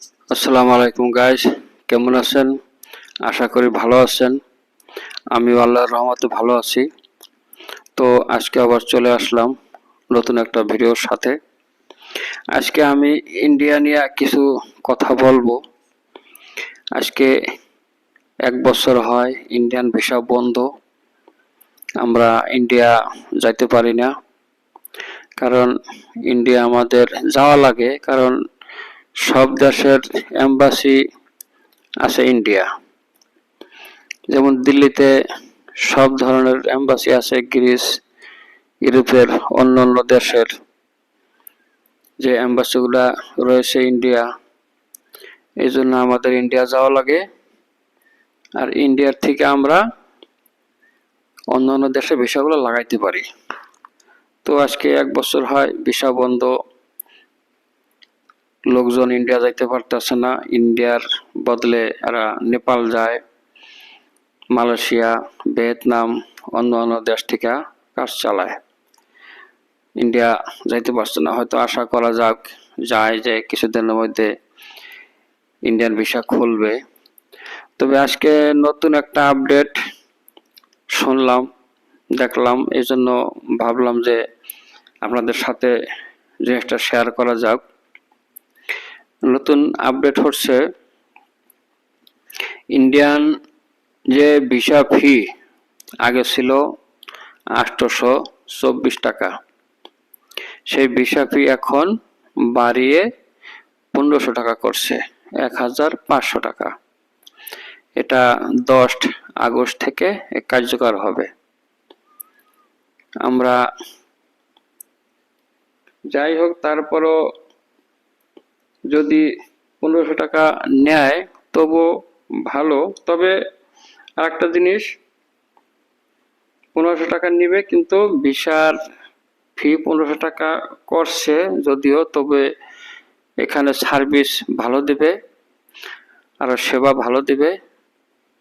আসসালামু আলাইকুম গাইস কেমন আছেন? আশা করি ভালো আছেন। আমি আল্লাহর রহমতে ভালো আছি। তো আজকে আবার চলে আসলাম নতুন একটা ভিডিওর সাথে। আজকে আমি ইন্ডিয়া নিয়ে কিছু কথা বলব। আজকে এক বছর হয় ইন্ডিয়ান ভিসা বন্ধ। আমরা ইন্ডিয়া যাইতে পারি না। কারণ ইন্ডিয়া আমাদের যাওয়া লাগে। কারণ সব দেশের এম্বাসি আছে ইন্ডিয়া। যেমন দিল্লিতে সব ধরনের এম্বাসি আছে, গ্রিস, ইউরোপের অন্য অন্য দেশের যে এম্বাসিগুলা রয়েছে ইন্ডিয়া। এই জন্য আমাদের ইন্ডিয়া যাওয়া লাগে। আর ইন্ডিয়ার থেকে আমরা অন্য অন্য দেশে ভিসাগুলো লাগাইতে পারি। তো আজকে এক বছর হয় ভিসা বন্ধ লোকজন ইন্ডিয়া যাইতে পারতেছে না। ইন্ডিয়ার বদলে এরা নেপাল যায়, মালয়েশিয়া, ভিয়েতনাম, অন্য অন্য দেশ থেকে কাজ চালায়। ইন্ডিয়া যাইতে পারছে না। হয়তো আশা করা যাক, যায় যে কিছুদিনের মধ্যে ইন্ডিয়ান ভিসা খুলবে। তবে আজকে নতুন একটা আপডেট শুনলাম, দেখলাম এই জন্য ভাবলাম যে আপনাদের সাথে জিনিসটা শেয়ার করা যাক। নতুন আপডেট হচ্ছে, ইন্ডিয়ান যে ভিসা ফি আগে ছিল আটশোশো চব্বিশ টাকা, সেই ভিসা ফি এখন বাড়িয়ে পনেরোশো টাকা করছে, এক হাজার পাঁচশো টাকা। এটা দশ আগস্ট থেকে কার্যকর হবে। আমরা যাই হোক, তারপরও যদি পনেরোশো টাকা নেয় তবু ভালো। তবে আরেকটা জিনিস, পনেরোশো টাকা নিবে কিন্তু ভিসার ফি পনেরোশো টাকা করছে যদিও, তবে এখানে সার্ভিস ভালো দিবে, আর সেবা ভালো দিবে,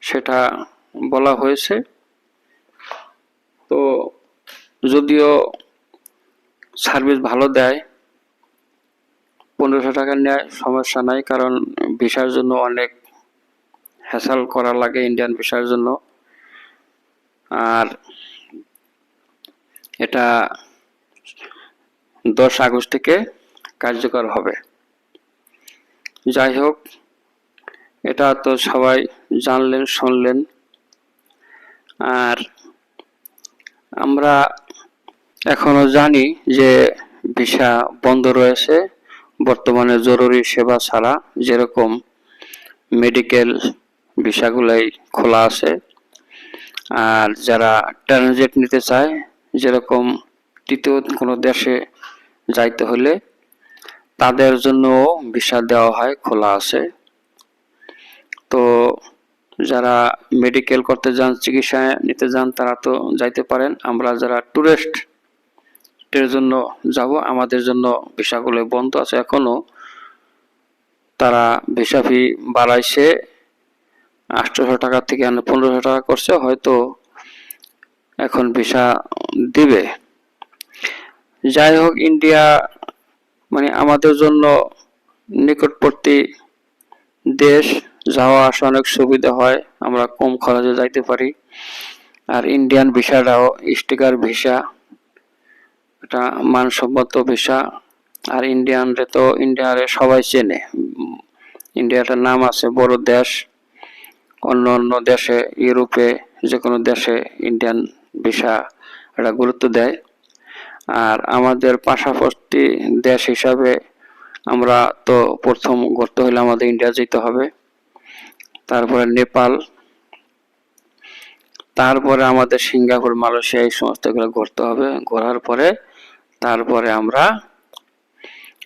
সেটা বলা হয়েছে। তো যদিও সার্ভিস ভালো দেয় পনেরোশো টাকা নেয় সমস্যা নাই, কারণ ভিসার জন্য অনেক হ্যাসাল করা লাগে ইন্ডিয়ান ভিসার জন্য। আর এটা দশ আগস্ট থেকে কার্যকর হবে। যাই হোক, এটা তো সবাই জানলেন, শুনলেন। আর আমরা এখনও জানি যে ভিসা বন্ধ রয়েছে। বর্তমানে জরুরি সেবা ছাড়া যেরকম মেডিকেল ভিসাগুলাই খোলা আছে। আর যারা ট্রানজিট নিতে চায়, যেরকম তৃতীয় কোনো দেশে যাইতে হলে তাদের জন্য ভিসা দেওয়া হয়, খোলা আছে। তো যারা মেডিকেল করতে যান, চিকিৎসা নিতে যান, তারা তো যাইতে পারেন। আমরা যারা টুরিস্ট এর জন্য যাব, আমাদের জন্য ভিসাগুলো বন্ধ আছে এখনও। তারা ভিসা ফি বাড়াইছে, আটশোশো টাকা থেকে পনেরোশো টাকা করছে, হয়তো এখন ভিসা দিবে। যাই হোক, ইন্ডিয়া মানে আমাদের জন্য নিকটবর্তী দেশ, যাওয়া আসা অনেক সুবিধা হয়, আমরা কম খরচে যাইতে পারি। আর ইন্ডিয়ান ভিসাটাও, স্টিকার ভিসা এটা মানসম্মত ভিসা। আর ইন্ডিয়ানরে তো ইন্ডিয়ারে সবাই চেনে। ইন্ডিয়াটার নাম আছে বড় দেশ, অন্য অন্য দেশে, ইউরোপে যে কোনো দেশে ইন্ডিয়ান ভিসা এটা গুরুত্ব দেয়। আর আমাদের পাশাপাশি দেশ হিসাবে আমরা তো প্রথম করতে হলে আমাদের ইন্ডিয়া যেতে হবে। তারপরে নেপাল, তারপরে আমাদের সিঙ্গাপুর, মালয়েশিয়া এই সমস্তগুলো ঘুরতে হবে। ঘোরার পরে তারপরে আমরা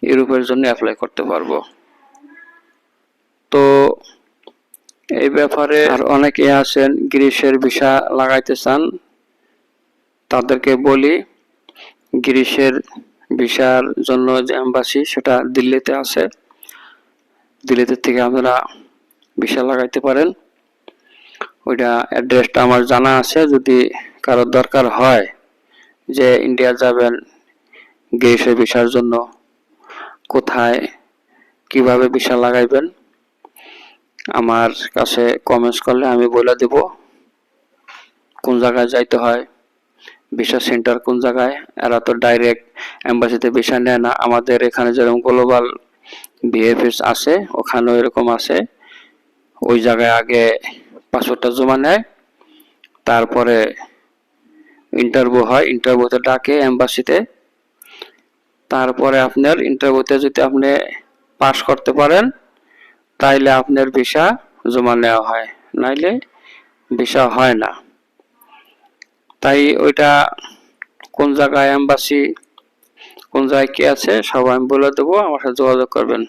ইউরোপের জন্য অ্যাপ্লাই করতে পারব। তো এই ব্যাপারে আর অনেকে আছেন, গ্রীষ্মের ভিসা লাগাইতে চান, তাদেরকে বলি, গ্রীষ্মের ভিসার জন্য যে এম্বাসি সেটা দিল্লিতে আছে। দিল্লিতে থেকে আপনারা ভিসা লাগাইতে পারেন। ওইটা অ্যাড্রেসটা আমার জানা আছে, যদি কারোর দরকার হয় যে ইন্ডিয়া যাবেন গ্রীষ্মের ভিসার জন্য কোথায়, কীভাবে ভিসা লাগাইবেন, আমার কাছে কমেন্টস করলে আমি বলে দেব, কোন জায়গায় যাইতে হয় ভিসা সেন্টার কোন জায়গায়, এরা তো ডাইরেক্ট এম্বাসিতে ভিসা নেয় না, আমাদের এখানে যেরকম গ্লোবাল ভিএফএস আছে, ওখানেও এরকম আছে, ওই জায়গায় আগে পাসপোর্টটা জমা নেয়, তারপরে ইন্টারভিউ হয় ইন্টারভিউতে ডাকে এম্বাসিতে তারপরে আপনার ইন্টারভিউতে যদি আপনি পাস করতে পারেন, তাইলে আপনার ভিসা জমা নেওয়া হয়। নাইলে ভিসা হয় না। তাই ওইটা কোন জায়গায় অ্যাম্বাসি কোন জায়গায় কি আছে সব আমি বলে দেবো। আমার সাথে যোগাযোগ করবেন।